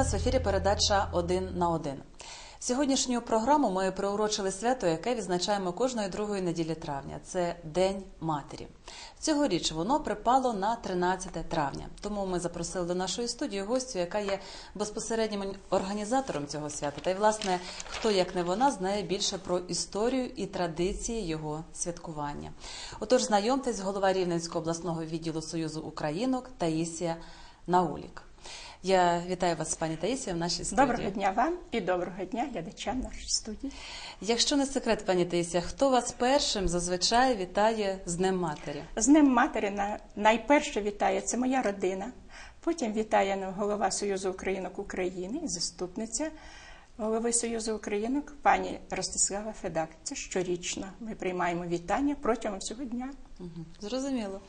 Вас в ефірі. Передача один на один. Сьогоднішню програму ми приурочили свято, яке відзначаємо кожної другої неділі травня. Це День Матері. Цьогоріч воно припало на 13 травня. Тому ми запросили до нашої студії гостю, яка є безпосереднім організатором цього свята. Та й власне хто як не вона знає більше про історію і традиції його святкування. Отож, знайомтесь, голова Рівненського обласного відділу Союзу Українок Таїсія Наулік. Я вітаю вас, пані Таїсія, в нашій студії. Доброго дня вам і доброго дня глядачам нашої студії. Якщо не секрет, пані Таїсія, хто вас першим зазвичай вітає з Днем Матері? З Днем матері на- найперше вітає це моя родина. Потім вітає ну, голова Союзу Українок України і заступниця голови Союзу Українок пані Ростислава Федак. Це щорічно. Ми приймаємо вітання протягом всього дня. Зрозуміло.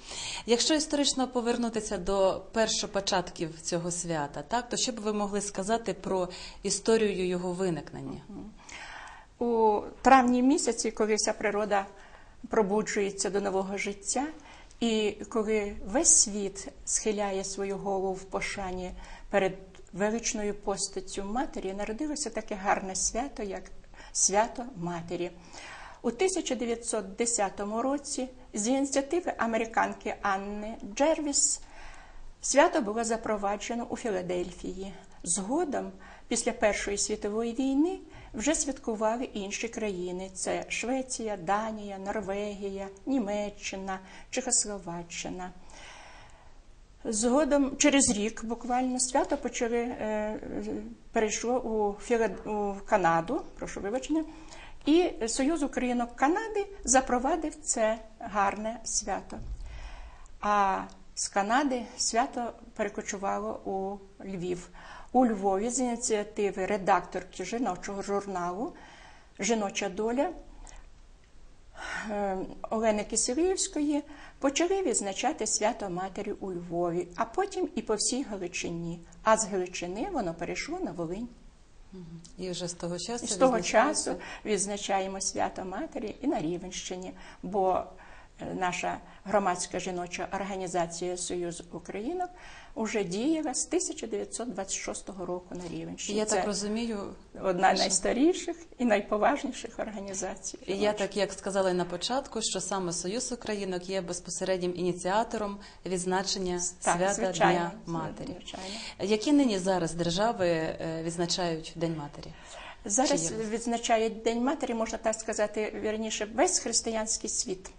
Якщо історично повернутися до першопочатків цього свята, так то що б ви могли сказати про історію його виникнення? У травні місяці, коли вся природа пробуджується до нового життя, і коли весь світ схиляє свою голову в пошані перед величною постаттю матері, народилося таке гарне свято, як свято Матері. У 1910 році з ініціативи американки Анни Джервіс Свято було запроваджено у Філадельфії. Згодом, після Першої світової війни, вже святкували інші країни: це Швеція, Данія, Норвегія, Німеччина, Чехословаччина. Згодом, через рік, буквально свято почали е, перейшло у, Філа... у Канаду, прошу вибачення, і Союз Українок Канади запровадив це гарне свято. А з Канади свято перекочувало у Львів. У Львові з ініціативи редакторки жіночого журналу Жіноча доля е, Олени Киселівської почали відзначати свято Матері у Львові, а потім і по всій Галичині. А з Галичини воно перейшло на Волинь. І вже з того часу з того часу відзначаємо свято Матері і на Рівенщині, бо наша громадська жіноча організація Союз Українок вже діяла з 1926 року на Рівенщині. Я Це так розумію, одна з найстаріших і найповажніших організацій. І Я так як сказала на початку, що саме Союз Українок є безпосереднім ініціатором відзначення Так, свята звичайно, Дня Матері. звичайно. Які нині зараз держави е, відзначають День Матері? Зараз відзначають День Матері, можна так сказати, вірніше, весь християнський світ.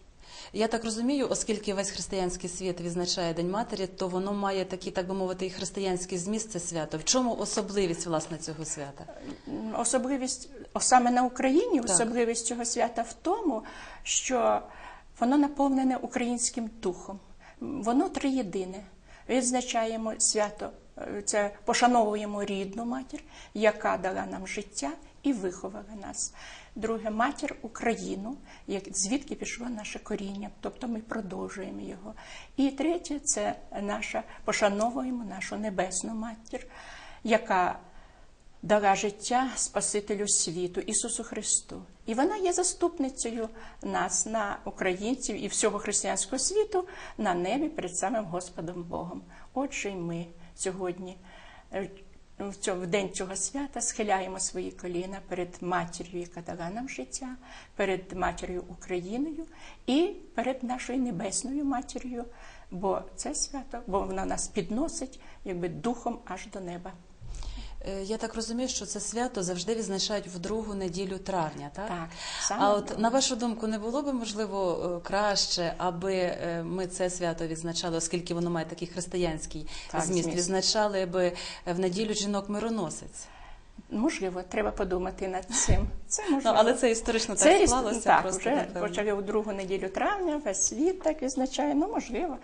Я так розумію, оскільки весь християнський світ відзначає День Матері, то воно має такий, так би мовити, і християнський зміст це свято. В чому особливість власне цього свята? Особливість саме на Україні, Так. особливість цього свята в тому, що воно наповнене українським духом. Воно триєдине. Відзначаємо свято, е, це пошановуємо рідну матір, яка дала нам життя і виховала нас. Друге матір Україну, звідки пішло наше коріння, тобто ми продовжуємо його. І третє це наша пошановуємо нашу небесну матір, яка дала життя Спасителю світу Ісусу Христу. І вона є заступницею нас, на українців і всього християнського світу на небі перед самим Господом Богом. Отже, й ми сьогодні. В цьому день цього свята схиляємо свої коліна перед матір'ю, яка дала нам життя, перед матір'ю Україною і перед нашою небесною матір'ю, бо це свято, бо вона нас підносить якби духом аж до неба. Е, Я так розумію, що це свято завжди відзначають в другу неділю травня, так? Так, саме а от так. на вашу думку, не було б можливо е, краще, аби е, ми це свято відзначали, оскільки воно має такий християнський Так, зміст, зміст. відзначали би в неділю жінок мироносець. Можливо, треба подумати над цим. Це Ну, але це історично так Це іс- склалося. Так, просто вже напевно. почали у другу неділю травня, весь світ так відзначає. Ну, можливо,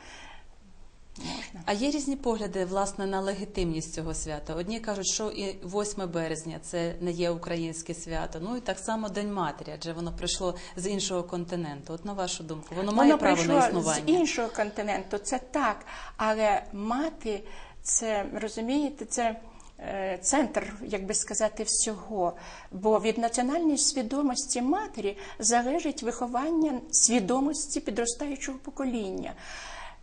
можна. А є різні погляди власне на легітимність цього свята. Одні кажуть, що і 8 березня це не є українське свято. Ну і так само День Матері, адже воно прийшло з іншого континенту. От на вашу думку, воно, має право на з іншого континенту, це так. Але мати, це розумієте, це. е, Центр, як би сказати, всього. Бо від національної свідомості матері залежить виховання свідомості підростаючого покоління.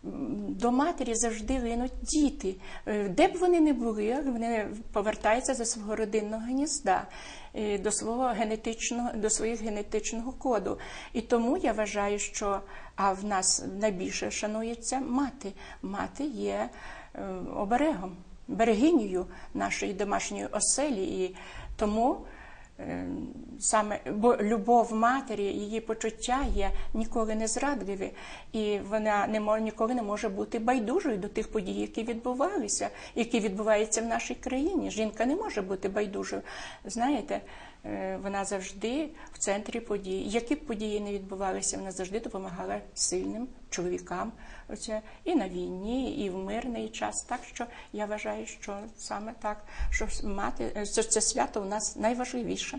До матері завжди линуть діти. Е, Де б вони не були, вони повертаються до свого родинного гнізда, е, до свого генетичного, до своїх генетичного коду. І тому я вважаю, що а в нас найбільше шанується мати. Мати є е, оберегом, берегинею нашої домашньої оселі. І тому саме бо любов матері, її почуття є ніколи не зрадливі, і вона не може ніколи не може бути байдужою до тих подій, які відбувалися, які відбуваються в нашій країні. Жінка не може бути байдужою. Знаєте, е, вона завжди в центрі подій. Які б події не відбувалися, вона завжди допомагала сильним чоловікам. Оце і на війні, і в мирний час. Так що я вважаю, що саме так, що мати що це свято у нас найважливіше.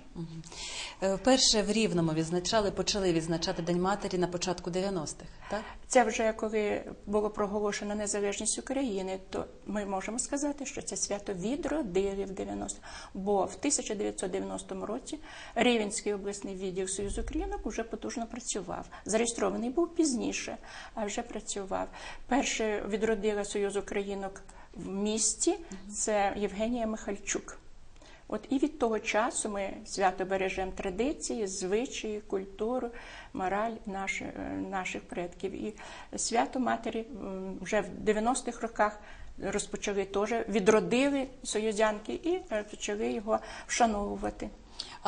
Е, Вперше в Рівному відзначали, почали відзначати День матері на початку 90-х, так? Це вже коли було проголошено незалежність України, то ми можемо сказати, що це свято відродили в 90 Бо в 1990 році Рівенський обласний відділ Союзу Українок вже потужно працював. Зареєстрований був пізніше, а вже працював. Перше відродила Союз Українок в місті. Це Євгенія Михальчук. От і від того часу ми свято бережемо традиції, звичаї, культуру, мораль наші, е, наших предків. І свято матері вже в 90-х роках розпочали теж, відродили союзянки і е, почали його вшановувати.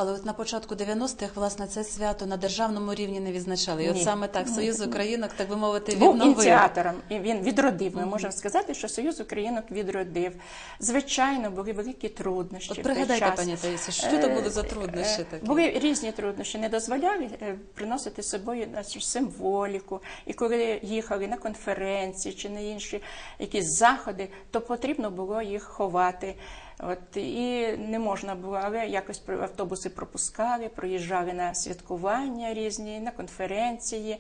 Але от на початку 90-х, власне, це свято на державному рівні не відзначали. І от Ні. саме так Союз Українок, так би мовити, Був відновив. ініціатором, і він відродив. Ми можемо сказати, що Союз Українок відродив. Звичайно, були великі труднощі. От в той пригадайте, час. пані Таїсі, що то були за Е, труднощі е, такі? Були різні труднощі, не дозволяли е, приносити з собою нашу символіку. І коли їхали на конференції чи на інші якісь заходи, то потрібно було їх ховати. От і не можна було, але якось автобуси пропускали, проїжджали на святкування різні, на конференції.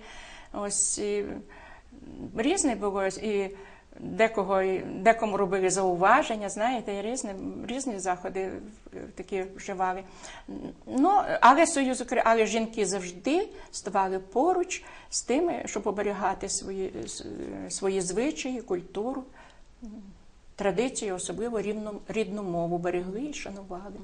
Ось і різне було і. Декого декому робили зауваження, знаєте, різні, різні заходи такі вживали. Ну, але Союз але жінки завжди ставали поруч з тими, щоб оберігати свої, свої звичаї, культуру, традиції, особливо рівну, рідну мову, берегли і шанували.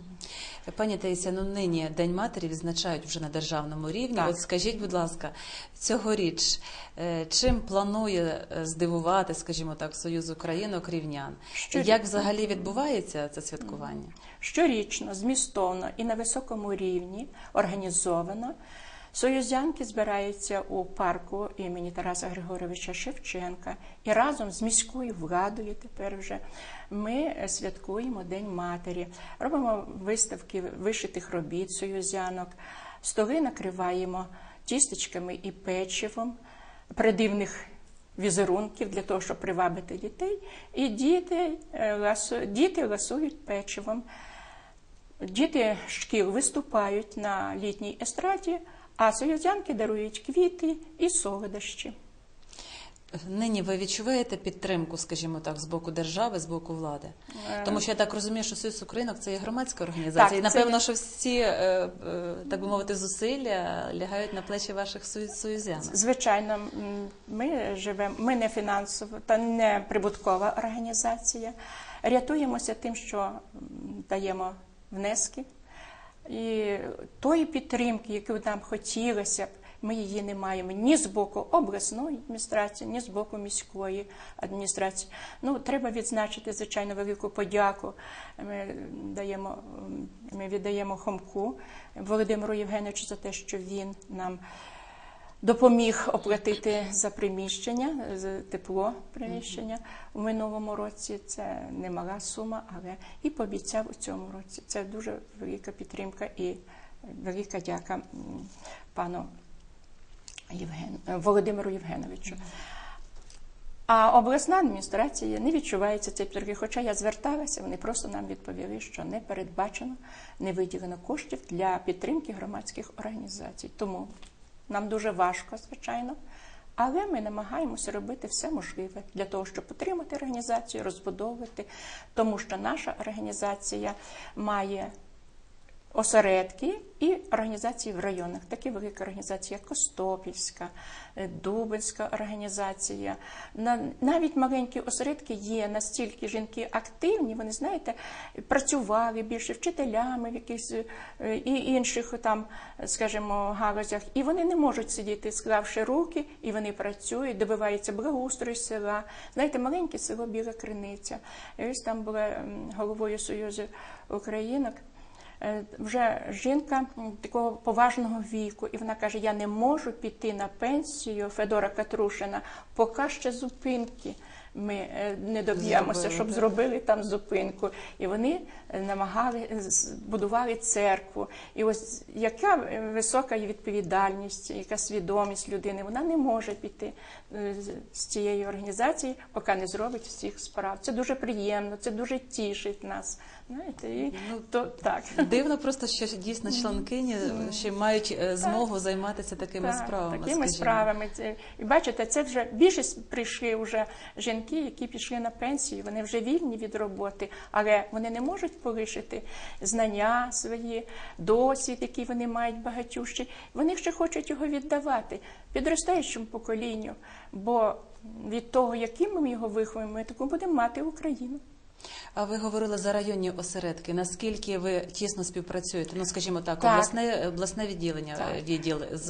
Пані Таїся, ну нині День матері відзначають вже на державному рівні. Так. От скажіть, будь ласка, цьогоріч е, чим планує е, здивувати, скажімо так, Союз Українок рівнян? Щоріч. Як взагалі відбувається це святкування? Щорічно, змістовно і на високому рівні організовано. Союзянки збираються у парку імені Тараса Григоровича Шевченка і разом з міською владою тепер вже ми святкуємо День матері, робимо виставки вишитих робіт союзянок, столи накриваємо тістечками і печивом придивних візерунків для того, щоб привабити дітей. І діти, е, діти ласують печивом. Діти шкіл виступають на літній естраді, а союзянки дарують квіти і солодощі. Нині ви відчуваєте підтримку, скажімо так, з боку держави, з боку влади? Тому що я так розумію, що Союз Українок це є громадська організація. Так, і напевно, є. що всі, е, е, так би мовити, зусилля лягають на плечі ваших союз- союзян. Звичайно, ми живемо, ми не фінансова та не прибуткова організація. Рятуємося тим, що даємо внески. І тої підтримки, яку нам хотілося б, ми її не маємо ні з боку обласної адміністрації, ні з боку міської адміністрації. Ну, треба відзначити, звичайно, велику подяку. Ми даємо, ми віддаємо Хомку Володимиру Євгеновичу за те, що він нам допоміг оплатити за приміщення, за тепло приміщення у минулому році. Це немала сума, але і пообіцяв у цьому році. Це дуже велика підтримка і велика дяка пану Євген... Володимиру Євгеновичу. А обласна адміністрація не відчувається цієї підтримки. Хоча я зверталася, вони просто нам відповіли, що не передбачено, не виділено коштів для підтримки громадських організацій. Тому нам дуже важко, звичайно. Але ми намагаємося робити все можливе для того, щоб підтримати організацію, розбудовувати, тому що наша організація має осередки і організації в районах, такі великі організації, як Костопільська, е, Дубинська організація. На- Навіть маленькі осередки є настільки жінки активні, вони знаєте, працювали більше вчителями в якихось е, і інших там, скажімо, галузях, і вони не можуть сидіти, склавши руки, і вони працюють, добиваються благоустрою села. Знаєте, маленьке село Біла Криниця. Ось там була головою Союзу Українок. Е, Вже жінка такого поважного віку, і вона каже: Я не можу піти на пенсію Федора Катрушина, поки ще зупинки ми е, не доб'ємося, щоб зробили там зупинку. І вони намагали е, будували церкву. І ось яка е, висока відповідальність, яка свідомість людини, вона не може піти е, з- цієї організації, поки не зробить всіх справ. Це дуже приємно, це дуже тішить нас. Знаєте, і Ну, то так. Дивно просто, що дійсно членкині ще мають е, змогу займатися такими Так, справами. Такими скажімо. справами. І бачите, це вже більшість прийшли вже жінки, які пішли на пенсію, вони вже вільні від роботи, але вони не можуть полишити знання свої, досвід, який вони мають багатющий. Вони ще хочуть його віддавати підростаючому поколінню, бо від того, яким ми його виховуємо, ми таку будемо мати Україну. А ви говорили за районні осередки. Наскільки ви тісно співпрацюєте? Ну, скажімо так, Так. обласне, обласне відділення Так. е, відділ з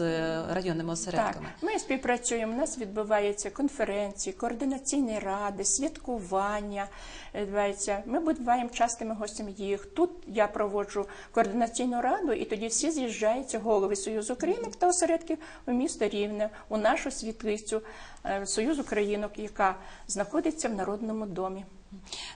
районними осередками. Так, ми співпрацюємо. У нас відбуваються конференції, координаційні ради, святкування. е. Ми буваємо частими гостями їх. Тут я проводжу координаційну раду, і тоді всі з'їжджаються голови Союзу Українок та осередків у місто Рівне, у нашу світлицю е, Союз Українок, яка знаходиться в Народному домі.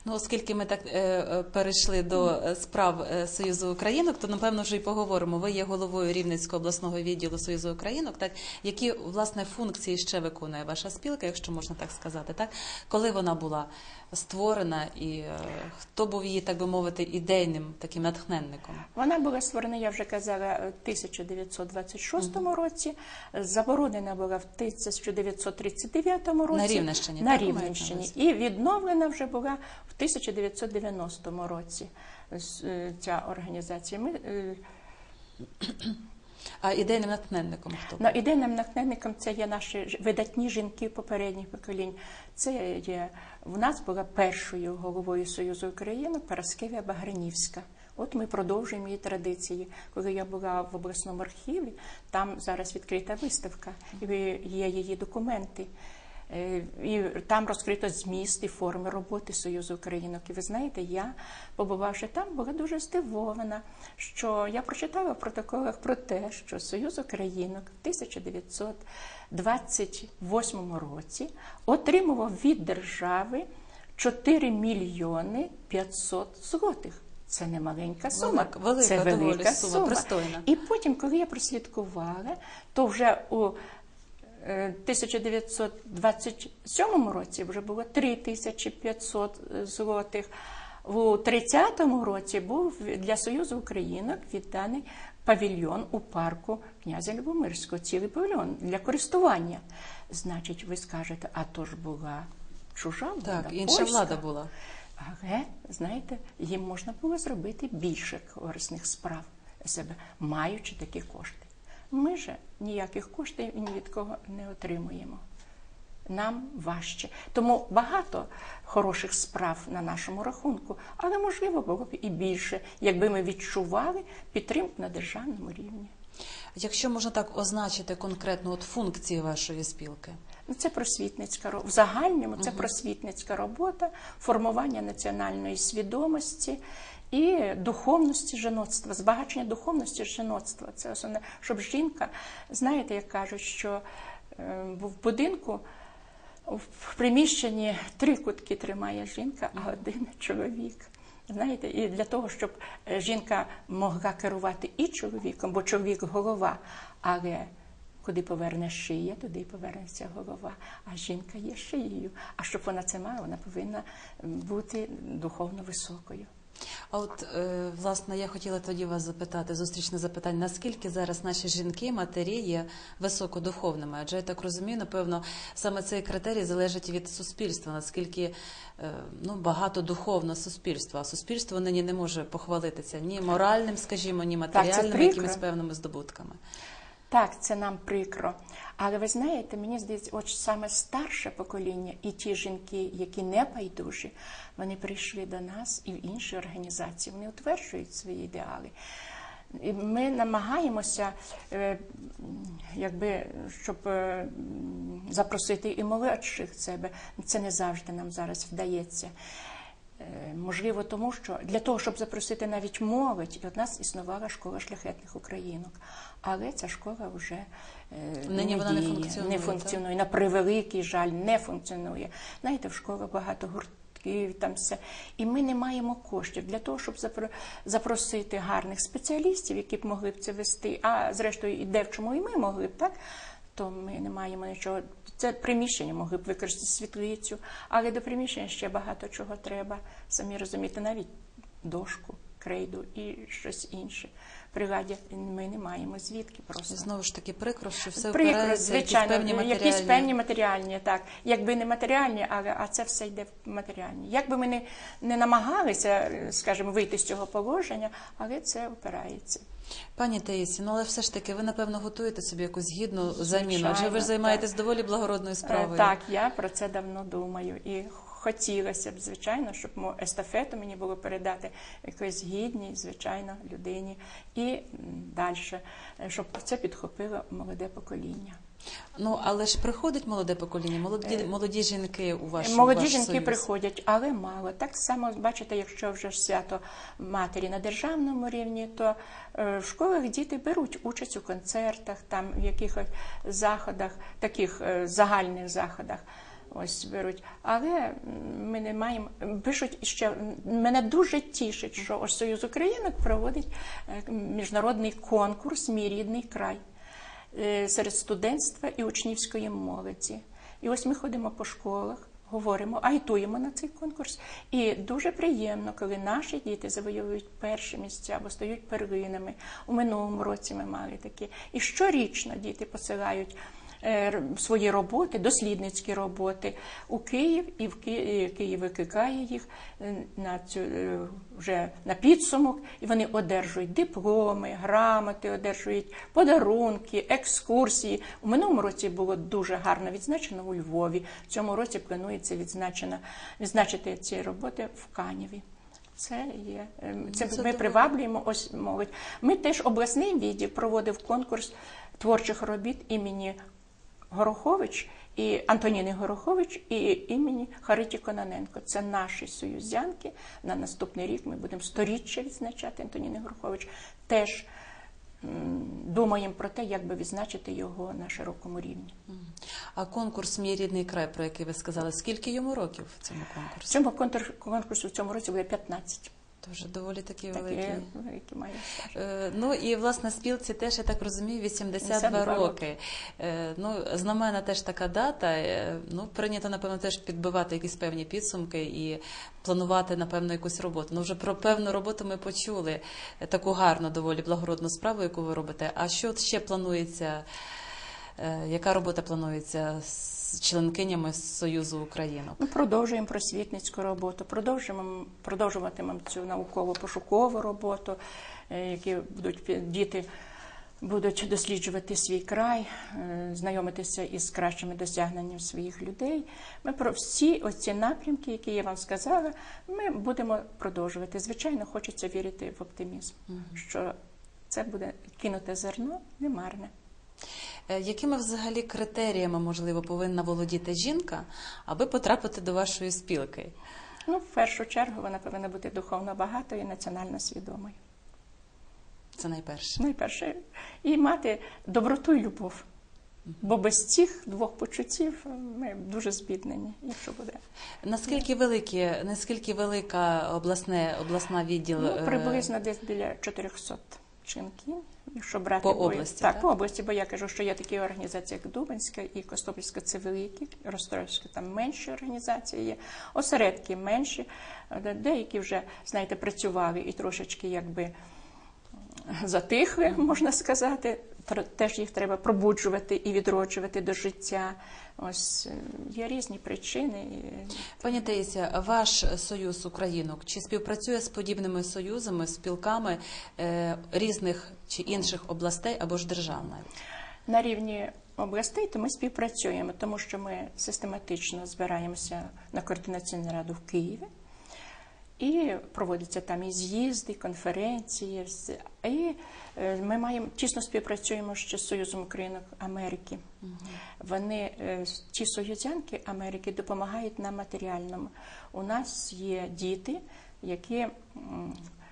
Ну, оскільки ми так е, е, перейшли до е, справ е, Союзу Українок, то напевно вже й поговоримо. Ви є головою Рівненського обласного відділу Союзу Українок. Так які власне функції ще виконує ваша спілка, якщо можна так сказати, так коли вона була створена, і е, хто був її, так би мовити, ідейним таким натхненником? Вона була створена, я вже казала, в 1926 році. Заборонена була в 1939 році. На Рівненщині, На так, Рівненщині. І відновлена вже була в 1990 році е, ця організація. Ми, е, А ідейним натхненником хто? Ну, ідейним натхненником це є наші видатні жінки попередніх поколінь. Це є в нас була першою головою Союзу України Параскевія Багранівська. От ми продовжуємо її традиції. Коли я була в обласному архіві, там зараз відкрита виставка, і є її документи. Е, І там розкрито зміст і форми роботи Союзу Українок. І ви знаєте, я, побувавши там, була дуже здивована, що я прочитала в протоколах про те, що Союз Українок в 1928 році отримував від держави 4 мільйони 500 злотих. Це не маленька сума, Велика- велика це велика сума, сума. пристойна. І потім, коли я прослідкувала, то вже у 1927 році вже було 3500 злотих. У 30-му році був для Союзу Українок відданий павільйон у парку князя Любомирського, цілий павільйон для користування. Значить, ви скажете, а то ж була чужа влада, Так, інша польська. влада була. Але, знаєте, їм можна було зробити більше корисних справ себе, маючи такі кошти. Ми же ніяких коштів ні від кого не отримуємо. Нам важче. Тому багато хороших справ на нашому рахунку, але можливо було б і більше, якби ми відчували підтримку на державному рівні. Якщо можна так означити конкретно от функції вашої спілки. Ну, Це просвітницька ро- в загальному це просвітницька робота, формування національної свідомості і духовності жіноцтва, збагачення духовності жіноцтва. Це основне, щоб жінка, знаєте, як кажуть, що е, в будинку в приміщенні три кутки тримає жінка, а один чоловік. Знаєте, і для того, щоб е, жінка могла керувати і чоловіком, бо чоловік голова, але куди поверне шия, туди й повернеться голова. А жінка є шиєю. А щоб вона це мала, вона повинна бути духовно високою. А от е, власне я хотіла тоді вас запитати, зустрічне запитання, наскільки зараз наші жінки, матері є високодуховними? Адже я так розумію, напевно, саме цей критерій залежить від суспільства, наскільки е, ну, багато духовно суспільство, а суспільство нині не може похвалитися ні моральним, скажімо, ні матеріальним якимись певними здобутками. Так, це нам прикро. Але ви знаєте, мені здається, от саме старше покоління і ті жінки, які не байдужі, вони прийшли до нас і в інші організації. Вони утверджують свої ідеали. І ми намагаємося, е, якби, щоб е, запросити і молодших себе. Це не завжди нам зараз вдається. Е, Можливо, тому що для того, щоб запросити навіть молодь, і от нас існувала школа шляхетних українок. Але ця школа вже е, Нині вона не функціонує, не функціонує. На превеликий жаль, не функціонує. Знаєте, в школах багато гуртків, там все. І ми не маємо коштів для того, щоб запро- запросити гарних спеціалістів, які б могли б це вести. А зрештою, і де в чому і ми могли б, так? То ми не маємо нічого. Це приміщення могли б використати світлицю, але до приміщення ще багато чого треба. Самі розумієте, навіть дошку, крейду і щось інше. Бригаді ми не маємо звідки просто. Знову ж таки, прикро, що все Прикро, впирається в якісь звичайно, певні матеріальні. якісь певні матеріальні, так. Якби не матеріальні, але а це все йде в матеріальні. Якби ми не, не намагалися, скажімо, вийти з цього положення, але це опирається. Пані Таїсі, ну але все ж таки, ви напевно готуєте собі якусь гідну заміну, адже ви ж займаєтесь доволі благородною Е, справою. Так, я про це давно думаю. І хотілося б, звичайно, щоб естафету мені було передати якоїсь гідній, звичайно, людині. І далі, щоб це підхопило молоде покоління. Ну але ж приходить молоде покоління, молоді молоді жінки у ваш Е, Молоді ваш жінки союз. приходять, але мало. Так само, бачите, якщо вже свято матері на державному рівні, то е, в школах діти беруть участь у концертах, там в якихось заходах, таких е, загальних заходах. Ось беруть, але ми не маємо. Пишуть ще мене дуже тішить, що ось Союз Українок проводить е, міжнародний конкурс Мій рідний край е, серед студентства і учнівської молоді. І ось ми ходимо по школах, говоримо, агітуємо на цей конкурс. І дуже приємно, коли наші діти завоюють перші місця або стають первинами. У минулому році ми мали такі. І щорічно діти посилають. Е, Свої роботи, дослідницькі роботи у Київ, і в Ки- Київ викликає їх е, на цю е, вже на підсумок, і вони одержують дипломи, грамоти, одержують подарунки, екскурсії. У минулому році було дуже гарно відзначено у Львові. В цьому році планується відзначено, відзначити ці роботи в Канєві. Це є це ми приваблюємо ось молодь. Ми теж обласний відділ проводив конкурс творчих робіт імені Горохович і Антоніни Горохович і імені Хариті Кононенко. Це наші союзянки. На наступний рік ми будемо сторіччя відзначати Антоніни Горохович. Теж думаємо про те, як би відзначити його на широкому рівні. А конкурс Мій рідний край, про який ви сказали, скільки йому років в цьому конкурсі? цьому конкур- конкурсу в цьому році буде 15. Тож доволі такі Такі великі. великі має. Е, Ну і власне спілці теж я так розумію, 82 82 роки. Е, Ну знамена теж така дата. Е, Ну прийнято напевно теж підбивати якісь певні підсумки і планувати напевно якусь роботу. Ну вже про певну роботу ми почули е, таку гарну, доволі благородну справу, яку ви робите. А що ще планується? е, Яка робота планується з членкинями Союзу Українок? Ми продовжуємо просвітницьку роботу, продовжуємо продовжуватимемо цю науково-пошукову роботу, е, які будуть діти будуть досліджувати свій край, е, знайомитися із кращими досягненнями своїх людей. Ми про всі оці напрямки, які я вам сказала, ми будемо продовжувати. Звичайно, хочеться вірити в оптимізм, що це буде кинуте зерно немарне. Е, Якими взагалі критеріями можливо повинна володіти жінка, аби потрапити до вашої спілки? Ну, в першу чергу вона повинна бути духовно багатою і національно свідомою. Це найперше. Найперше, і мати доброту і любов. Бо без цих двох почуттів ми дуже збіднені, якщо буде. Наскільки великі, наскільки велика обласне обласна відділ? Ну, е, приблизно десь біля 400 жінки. Якщо брати По області, так, так? по області, бо я кажу, що є такі організації, як Дубинська і Костопільська, це великі, Ростровська там менші організації є, осередки менші, деякі вже, знаєте, працювали і трошечки якби затихли, можна сказати. Теж їх треба пробуджувати і відроджувати до життя. Ось е, є різні причини. Пані Таїся, ваш союз українок чи співпрацює з подібними союзами, спілками е, різних чи інших областей або ж держав? На рівні областей то ми співпрацюємо, тому що ми систематично збираємося на координаційну раду в Києві. І проводяться там і з'їзди, конференції. І е, ми маємо тісно співпрацюємо ще з Союзом Українок Америки. Вони е, ті союзянки Америки допомагають нам матеріальному. У нас є діти, які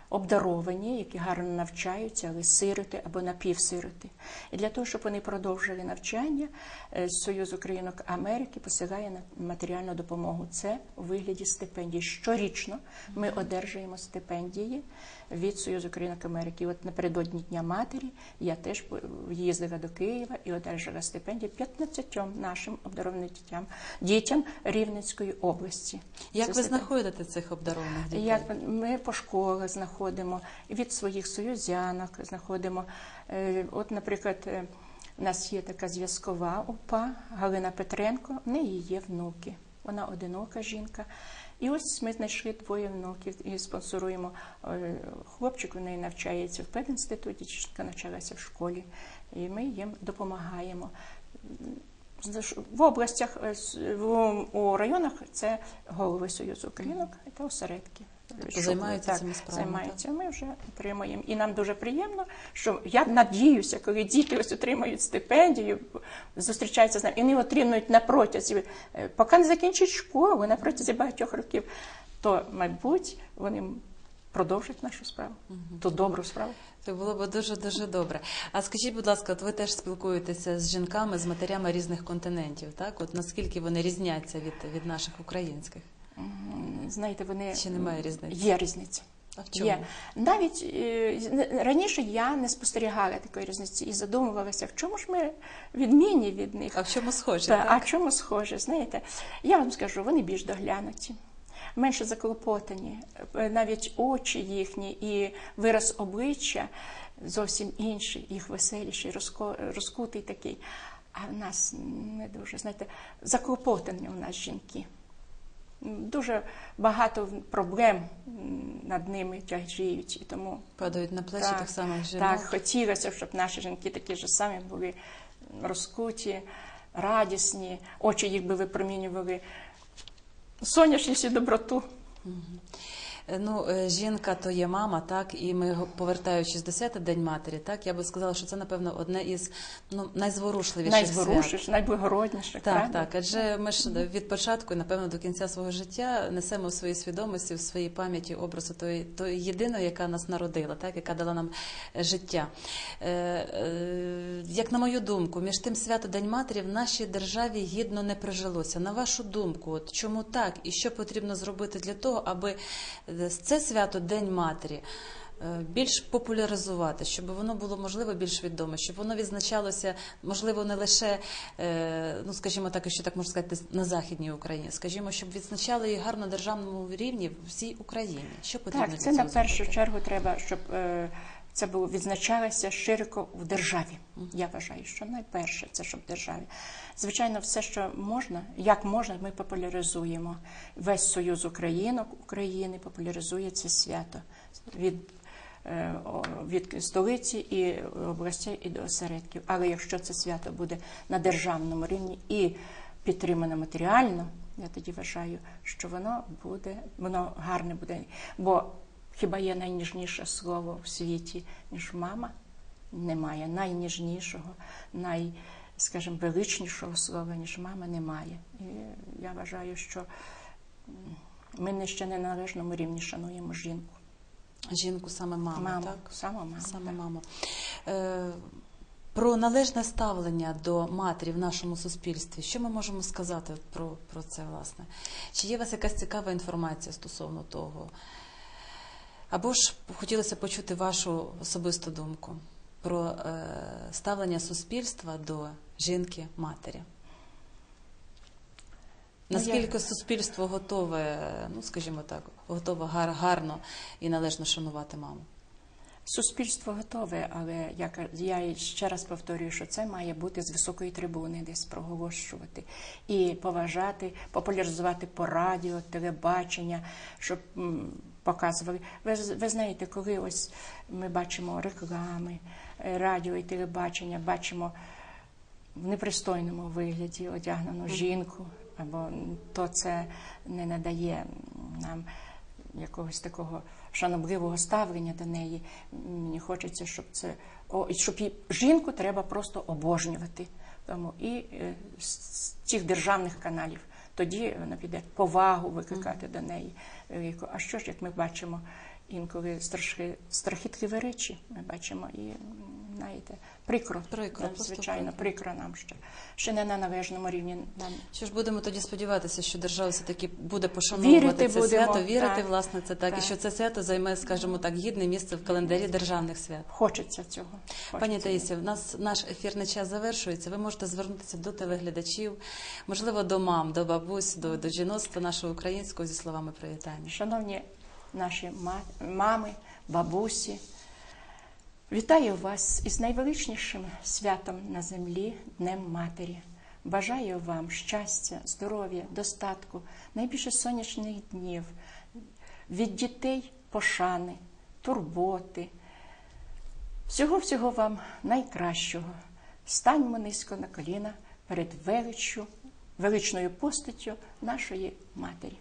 обдаровані, які гарно навчаються, але сироти або напівсироти. І для того, щоб вони продовжили навчання, е, Союз Українок Америки посилає на матеріальну допомогу. Це у вигляді стипендій. Щорічно ми одержуємо стипендії від Союзу Українок Америки. І от напередодні Дня Матері я теж їздила до Києва і одержала стипендію 15 нашим обдарованим дітям, дітям Рівненської області. Як Це ви знаходите цих обдарованих дітей? Як ми по школах знаходимо від своїх союзянок знаходимо. Е, От, наприклад, е, у нас є така зв'язкова УПА Галина Петренко, в неї є внуки. Вона одинока жінка. І ось ми знайшли двоє внуків і спонсоруємо. Е, Хлопчик у неї навчається в пединституті, дівчинка навчалася в школі, і ми їм допомагаємо. В областях, е, в- районах це голови Союзу Українок та осередки. Щоб, займаються так, цими справами, Займаються. Ми вже отримуємо. І нам дуже приємно, що я надіюся, коли діти ось отримають стипендію, зустрічаються з нами, і вони отримують на протязі, е, поки не закінчать школу, на протязі багатьох років, то, мабуть, вони продовжать нашу справу, ту добру справу. Це було б дуже дуже добре. А скажіть, будь ласка, от ви теж спілкуєтеся з жінками, з матерями різних континентів, так? От наскільки вони різняться від, від наших українських? Знаєте, вони Чи немає різниці? Є різниця. А в чому? Є. Навіть е, раніше я не спостерігала такої різниці і задумувалася, в чому ж ми відмінні від них. А в чому схожі? Та, так? а чому схоже? Знаєте, я вам скажу, вони більш доглянуті, менше заклопотані, Е, навіть очі їхні і вираз обличчя зовсім інший, їх веселіший, розкутий такий. А в нас не дуже, знаєте, заклопотані у нас жінки. Дуже багато проблем над ними тяжіють, і тому Падають на плечі так само жінок. так, хотілося, щоб наші жінки такі ж самі були розкуті, радісні, очі їх би випромінювали сонячність і доброту. Е, Ну, е, жінка то є мама, так, і ми повертаючись до свята День матері, так, я би сказала, що це, напевно, одне із ну, найзворушливіших свят. Найзворушніше, найблагородніше. Так, правда? так, адже ми ж від початку, напевно, до кінця свого життя несемо в своїй свідомості, в своїй пам'яті образу тої, тої єдиної, яка нас народила, так, яка дала нам е, життя. Е, е, як на мою думку, між тим свято День матері в нашій державі гідно не прижилося. На вашу думку, от чому так і що потрібно зробити для того, аби це свято День матері. е, Більш популяризувати, щоб воно було можливо більш відоме, щоб воно відзначалося, можливо, не лише, е, ну скажімо так, що так можна сказати, на західній Україні, скажімо, щоб відзначали її гарно державному рівні в всій Україні. Що потрібно Так, це на першу зробити? чергу треба, щоб е, це було відзначалося широко в державі. Я вважаю, що найперше це щоб в державі. Звичайно, все, що можна, як можна, ми популяризуємо. Весь союз українок України популяризує це свято від. е, Від столиці і областей і до осередків. Але якщо це свято буде на державному рівні і підтримано матеріально, я тоді вважаю, що воно буде, воно гарне буде. Бо хіба є найніжніше слово в світі, ніж мама? Немає найніжнішого, най, скажімо, величнішого слова, ніж мама, немає. І я вважаю, що ми не ще не на належному рівні шануємо жінку. Жінку саме маму, Маму, так? саме маму. Саме так. маму. Е, про належне ставлення до матері в нашому суспільстві. Що ми можемо сказати про, про це, власне? Чи є у вас якась цікава інформація стосовно того? Або ж хотілося почути вашу особисту думку про е, ставлення суспільства до жінки матері. Ну, Наскільки суспільство готове, ну скажімо так, готове гар, гарно і належно шанувати маму? Суспільство готове, але я, я ще раз повторюю, що це має бути з високої трибуни десь проголошувати і поважати, популяризувати по радіо, телебачення, щоб показували. Ви, ви знаєте, коли ось ми бачимо реклами, е, радіо і телебачення, бачимо в непристойному вигляді одягнену жінку, або то це не надає нам якогось такого шанобливого ставлення до неї. Мені хочеться, щоб це о, щоб жінку треба просто обожнювати. Тому і е, з цих державних каналів тоді вона піде повагу викликати до неї велику. А що ж, як ми бачимо інколи страшні, страхітливі речі, ми бачимо і знаєте, прикро, Прикро, нам, звичайно, прикро нам ще. Ще не на належному рівні нам Що ж будемо тоді сподіватися, що держава все таки буде пошановувати Вірити це будемо, свято, вірити так. власне це так, і що це свято займе, скажімо так, гідне місце в календарі державних свят. хочеться цього. Пані Таїсі, в нас наш ефірний час завершується. Ви можете звернутися до телеглядачів, можливо, до мам, до бабусь, до, до жіноцтва нашого українського зі словами привітання. Шановні наші ма- мами, бабусі, вітаю вас із найвеличнішим святом на землі Днем Матері. Бажаю вам щастя, здоров'я, достатку, найбільше сонячних днів, від дітей пошани, турботи. Всього-всього вам найкращого. Станьмо низько на коліна перед величчю, величною постаттю нашої матері.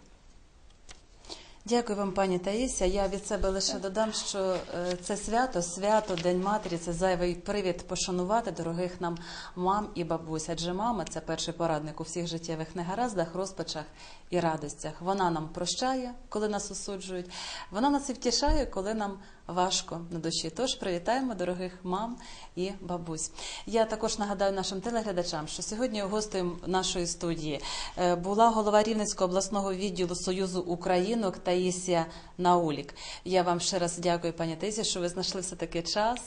Дякую вам, пані Таїся. Я від себе лише додам, що е, це свято, свято День матері, це зайвий привід пошанувати дорогих нам мам і бабусь. Адже мама це перший порадник у всіх життєвих негараздах, розпачах і радостях. Вона нам прощає, коли нас осуджують. Вона нас і втішає, коли нам важко на душі. Тож привітаємо дорогих мам і бабусь. Я також нагадаю нашим телеглядачам, що сьогодні гостем нашої студії е, була голова Рівненського обласного відділу Союзу Українок Таїсія Наулік. Я вам ще раз дякую, пані Таїсі, що ви знайшли все таки час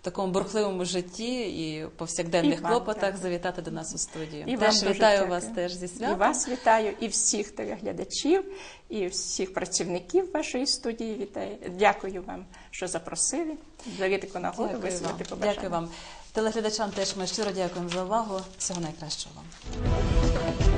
в такому бурхливому житті і повсякденних І вам клопотах дякую. завітати до нас у студію. І теж вам вітаю дякую. вас теж зі І вас вітаю, і всіх телеглядачів, і всіх працівників вашої студії вітаю. Дякую вам, що запросили. За таку нагоду висловити побажання. Дякую вам. Телеглядачам теж ми щиро дякуємо за увагу. Всього найкращого вам.